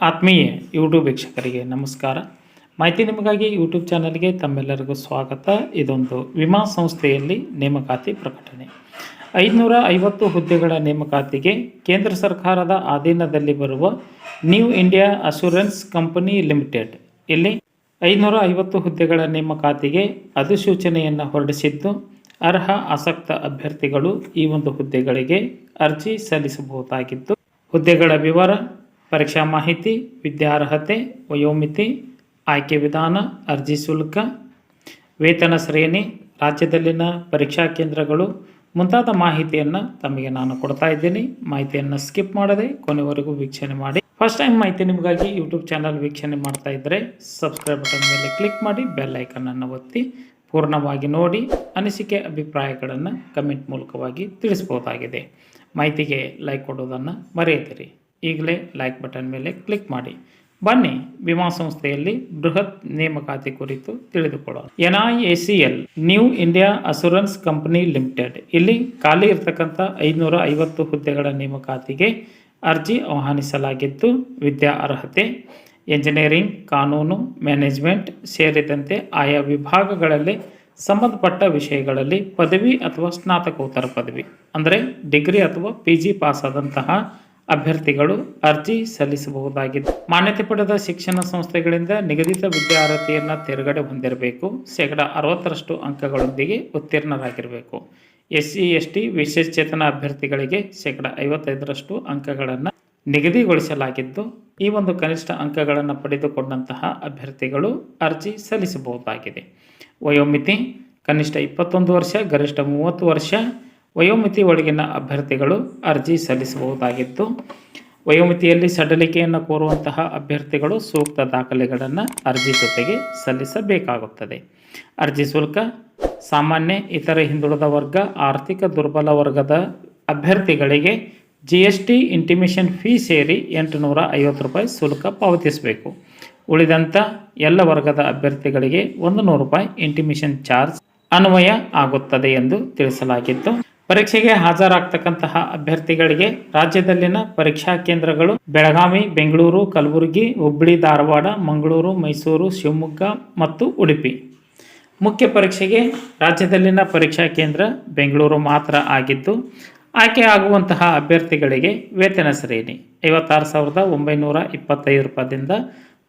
ಆತ್ಮೀಯ ಯೂಟ್ಯೂಬ್ ವೀಕ್ಷಕರಿಗೆ ನಮಸ್ಕಾರ. ಮಾಹಿತಿ ನಿಮಗಾಗಿ ಯೂಟ್ಯೂಬ್ ಚಾನಲ್ಗೆ ತಮ್ಮೆಲ್ಲರಿಗೂ ಸ್ವಾಗತ. ಇದೊಂದು ವಿಮಾ ಸಂಸ್ಥೆಯಲ್ಲಿ ನೇಮಕಾತಿ ಪ್ರಕಟಣೆ. ಐದುನೂರ ಐವತ್ತು ಹುದ್ದೆಗಳ ನೇಮಕಾತಿಗೆ ಕೇಂದ್ರ ಸರ್ಕಾರದ ಅಧೀನದಲ್ಲಿ ಬರುವ New India Assurance company limited ಇಲ್ಲಿ ಐದುನೂರ ಐವತ್ತು ಹುದ್ದೆಗಳ ನೇಮಕಾತಿಗೆ ಅಧಿಸೂಚನೆಯನ್ನು ಹೊರಡಿಸಿದ್ದು, ಅರ್ಹ ಆಸಕ್ತ ಅಭ್ಯರ್ಥಿಗಳು ಈ ಒಂದು ಹುದ್ದೆಗಳಿಗೆ ಅರ್ಜಿ ಸಲ್ಲಿಸಬಹುದಾಗಿದ್ದು, ಹುದ್ದೆಗಳ ವಿವರ ಪರೀಕ್ಷಾ ಮಾಹಿತಿ, ವಿದ್ಯಾರ್ಹತೆ, ವಯೋಮಿತಿ, ಆಯ್ಕೆ ವಿಧಾನ, ಅರ್ಜಿ ಶುಲ್ಕ, ವೇತನ ಶ್ರೇಣಿ, ರಾಜ್ಯದಲ್ಲಿನ ಪರೀಕ್ಷಾ ಕೇಂದ್ರಗಳು ಮುಂತಾದ ಮಾಹಿತಿಯನ್ನು ತಮಗೆ ನಾನು ಕೊಡ್ತಾ ಇದ್ದೀನಿ. ಮಾಹಿತಿಯನ್ನು ಸ್ಕಿಪ್ ಮಾಡದೆ ಕೊನೆವರೆಗೂ ವೀಕ್ಷಣೆ ಮಾಡಿ. ಫಸ್ಟ್ ಟೈಮ್ ಮಾಹಿತಿ ನಿಮಗಾಗಿ ಯೂಟ್ಯೂಬ್ ಚಾನಲ್ ವೀಕ್ಷಣೆ ಮಾಡ್ತಾ ಇದ್ದರೆ ಸಬ್ಸ್ಕ್ರೈಬ್ ಬಟನ್ ಮೇಲೆ ಕ್ಲಿಕ್ ಮಾಡಿ ಬೆಲ್ ಐಕನನ್ನು ಒತ್ತಿ, ಪೂರ್ಣವಾಗಿ ನೋಡಿ, ಅನಿಸಿಕೆ, ಅಭಿಪ್ರಾಯಗಳನ್ನು ಕಮೆಂಟ್ ಮೂಲಕವಾಗಿ ತಿಳಿಸ್ಬೋದಾಗಿದೆ ಮಾಹಿತಿಗೆ ಲೈಕ್ ಕೊಡೋದನ್ನು ಮರೆಯದಿರಿ. ಈಗಲೇ ಲೈಕ್ ಬಟನ್ ಮೇಲೆ ಕ್ಲಿಕ್ ಮಾಡಿ. ಬನ್ನಿ ವಿಮಾ ಸಂಸ್ಥೆಯಲ್ಲಿ ಬೃಹತ್ ನೇಮಕಾತಿ ಕುರಿತು ತಿಳಿದುಕೊಳ್ಳೋಣ. N I A C L New India Assurance company limited ಇಲ್ಲಿ ಖಾಲಿ ಇರತಕ್ಕಂಥ ಐದುನೂರ ಐವತ್ತು ಹುದ್ದೆಗಳ ನೇಮಕಾತಿಗೆ ಅರ್ಜಿ ಆಹ್ವಾನಿಸಲಾಗಿದ್ದು, ವಿದ್ಯಾ ಅರ್ಹತೆ ಎಂಜಿನಿಯರಿಂಗ್ ಕಾನೂನು ಮ್ಯಾನೇಜ್ಮೆಂಟ್ ಸೇರಿದಂತೆ ಆಯಾ ವಿಭಾಗಗಳಲ್ಲಿ ಸಂಬಂಧಪಟ್ಟ ವಿಷಯಗಳಲ್ಲಿ ಪದವಿ ಅಥವಾ ಸ್ನಾತಕೋತ್ತರ ಪದವಿ, ಅಂದರೆ ಡಿಗ್ರಿ ಅಥವಾ ಪಿ ಜಿ ಪಾಸಾದಂತಹ ಅಭ್ಯರ್ಥಿಗಳು ಅರ್ಜಿ ಸಲ್ಲಿಸಬಹುದಾಗಿದೆ. ಮಾನ್ಯತೆ ಪಡೆದ ಶಿಕ್ಷಣ ಸಂಸ್ಥೆಗಳಿಂದ ನಿಗದಿತ ವಿದ್ಯಾರ್ಹತೆಯನ್ನು ತೆರಗಡೆ ಹೊಂದಿರಬೇಕು. ಶೇಕಡ ಅರವತ್ತರಷ್ಟು ಅಂಕಗಳೊಂದಿಗೆ ಉತ್ತೀರ್ಣರಾಗಿರಬೇಕು. ಎಸ್ ಸಿ ಎಸ್ ಟಿ ವಿಶೇಷಚೇತನ ಅಭ್ಯರ್ಥಿಗಳಿಗೆ ಶೇಕಡ ಐವತ್ತೈದರಷ್ಟು ಅಂಕಗಳನ್ನು ನಿಗದಿಗೊಳಿಸಲಾಗಿದ್ದು, ಈ ಒಂದು ಕನಿಷ್ಠ ಅಂಕಗಳನ್ನು ಪಡೆದುಕೊಂಡಂತಹ ಅಭ್ಯರ್ಥಿಗಳು ಅರ್ಜಿ ಸಲ್ಲಿಸಬಹುದಾಗಿದೆ. ವಯೋಮಿತಿ, ಕನಿಷ್ಠ ಇಪ್ಪತ್ತೊಂದು ವರ್ಷ, ಗರಿಷ್ಠ ಮೂವತ್ತು ವರ್ಷ ವಯೋಮಿತಿ ಒಳಗಿನ ಅಭ್ಯರ್ಥಿಗಳು ಅರ್ಜಿ ಸಲ್ಲಿಸಬಹುದಾಗಿತ್ತು. ವಯೋಮಿತಿಯಲ್ಲಿ ಸಡಲಿಕೆಯನ್ನು ಕೋರುವಂತಹ ಅಭ್ಯರ್ಥಿಗಳು ಸೂಕ್ತ ದಾಖಲೆಗಳನ್ನು ಅರ್ಜಿ ಜೊತೆಗೆ ಸಲ್ಲಿಸಬೇಕಾಗುತ್ತದೆ. ಅರ್ಜಿ ಶುಲ್ಕ, ಸಾಮಾನ್ಯ ಇತರ ಹಿಂದುಳಿದ ವರ್ಗ, ಆರ್ಥಿಕ ದುರ್ಬಲ ವರ್ಗದ ಅಭ್ಯರ್ಥಿಗಳಿಗೆ G S T intimation fee ಸೇರಿ ಎಂಟುನೂರ ಐವತ್ತು ರೂಪಾಯಿ ಶುಲ್ಕ ಪಾವತಿಸಬೇಕು. ಉಳಿದಂಥ ಎಲ್ಲ ವರ್ಗದ ಅಭ್ಯರ್ಥಿಗಳಿಗೆ ಒಂದು ನೂರು ರೂಪಾಯಿ ಇಂಟಿಮೇಷನ್ ಚಾರ್ಜ್ ಅನ್ವಯ ಆಗುತ್ತದೆ ಎಂದು ತಿಳಿಸಲಾಗಿತ್ತು. ಪರೀಕ್ಷೆಗೆ ಹಾಜರಾಗ್ತಕ್ಕಂತಹ ಅಭ್ಯರ್ಥಿಗಳಿಗೆ ರಾಜ್ಯದಲ್ಲಿನ ಪರೀಕ್ಷಾ ಕೇಂದ್ರಗಳು ಬೆಳಗಾವಿ, ಬೆಂಗಳೂರು, ಕಲಬುರಗಿ, ಹುಬ್ಬಳ್ಳಿ, ಧಾರವಾಡ, ಮಂಗಳೂರು, ಮೈಸೂರು, ಶಿವಮೊಗ್ಗ ಮತ್ತು ಉಡುಪಿ. ಮುಖ್ಯ ಪರೀಕ್ಷೆಗೆ ರಾಜ್ಯದಲ್ಲಿನ ಪರೀಕ್ಷಾ ಕೇಂದ್ರ ಬೆಂಗಳೂರು ಮಾತ್ರ ಆಗಿದ್ದು, ಆಯ್ಕೆ ಆಗುವಂತಹ ಅಭ್ಯರ್ಥಿಗಳಿಗೆ ವೇತನ ಶ್ರೇಣಿ ಐವತ್ತಾರು ಸಾವಿರದ ಒಂಬೈನೂರ ಇಪ್ಪತ್ತೈದು ರೂಪಾಯಿದಿಂದ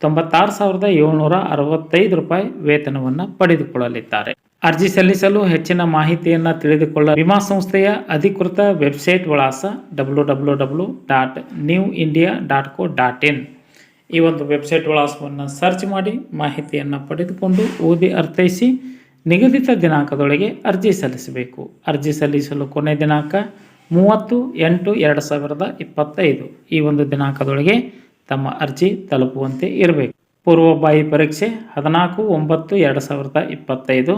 ತೊಂಬತ್ತಾರು ಸಾವಿರದ ಏಳ್ನೂರ ಅರವತ್ತೈದು ರೂಪಾಯಿ ವೇತನವನ್ನು ಪಡೆದುಕೊಳ್ಳಲಿದ್ದಾರೆ. ಅರ್ಜಿ ಸಲ್ಲಿಸಲು ಹೆಚ್ಚಿನ ಮಾಹಿತಿಯನ್ನು ತಿಳಿದುಕೊಳ್ಳ ವಿಮಾ ಸಂಸ್ಥೆಯ ಅಧಿಕೃತ ವೆಬ್ಸೈಟ್ ವಿಳಾಸ W W W dot New India dot co dot in. ಈ ಒಂದು ವೆಬ್ಸೈಟ್ ವಿಳಾಸವನ್ನು ಸರ್ಚ್ ಮಾಡಿ ಮಾಹಿತಿಯನ್ನು ಪಡೆದುಕೊಂಡು ಓದಿ ಅರ್ಥೈಸಿ ನಿಗದಿತ ದಿನಾಂಕದೊಳಗೆ ಅರ್ಜಿ ಸಲ್ಲಿಸಬೇಕು. ಅರ್ಜಿ ಸಲ್ಲಿಸಲು ಕೊನೆ ದಿನಾಂಕ ಮೂವತ್ತು ಎಂಟು ಎರಡು ಸಾವಿರದ ಇಪ್ಪತ್ತೈದು. ಈ ಒಂದು ದಿನಾಂಕದೊಳಗೆ ತಮ್ಮ ಅರ್ಜಿ ತಲುಪುವಂತೆ ಇರಬೇಕು. ಪೂರ್ವಭಾವಿ ಪರೀಕ್ಷೆ ಹದಿನಾಲ್ಕು ಒಂಬತ್ತು ಎರಡು ಸಾವಿರದ ಇಪ್ಪತ್ತೈದು,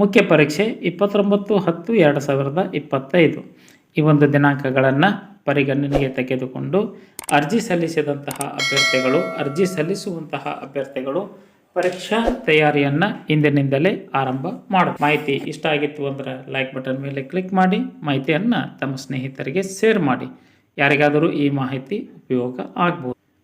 ಮುಖ್ಯ ಪರೀಕ್ಷೆ ಇಪ್ಪತ್ತೊಂಬತ್ತು ಹತ್ತು ಎರಡು ಸಾವಿರದ ಇಪ್ಪತ್ತೈದು. ಈ ಒಂದು ದಿನಾಂಕಗಳನ್ನು ಪರಿಗಣನೆಗೆ ತೆಗೆದುಕೊಂಡು ಅರ್ಜಿ ಸಲ್ಲಿಸಿದಂತಹ ಅಭ್ಯರ್ಥಿಗಳು, ಅರ್ಜಿ ಸಲ್ಲಿಸುವಂತಹ ಅಭ್ಯರ್ಥಿಗಳು ಪರೀಕ್ಷಾ ತಯಾರಿಯನ್ನು ಇಂದಿನಿಂದಲೇ ಆರಂಭ ಮಾಡ ಮಾಹಿತಿ ಇಷ್ಟ ಆಗಿತ್ತು ಅಂದರೆ ಲೈಕ್ ಬಟನ್ ಮೇಲೆ ಕ್ಲಿಕ್ ಮಾಡಿ, ಮಾಹಿತಿಯನ್ನು ತಮ್ಮ ಸ್ನೇಹಿತರಿಗೆ ಶೇರ್ ಮಾಡಿ. ಯಾರಿಗಾದರೂ ಈ ಮಾಹಿತಿ ಉಪಯೋಗ ಆಗ್ಬೋದು.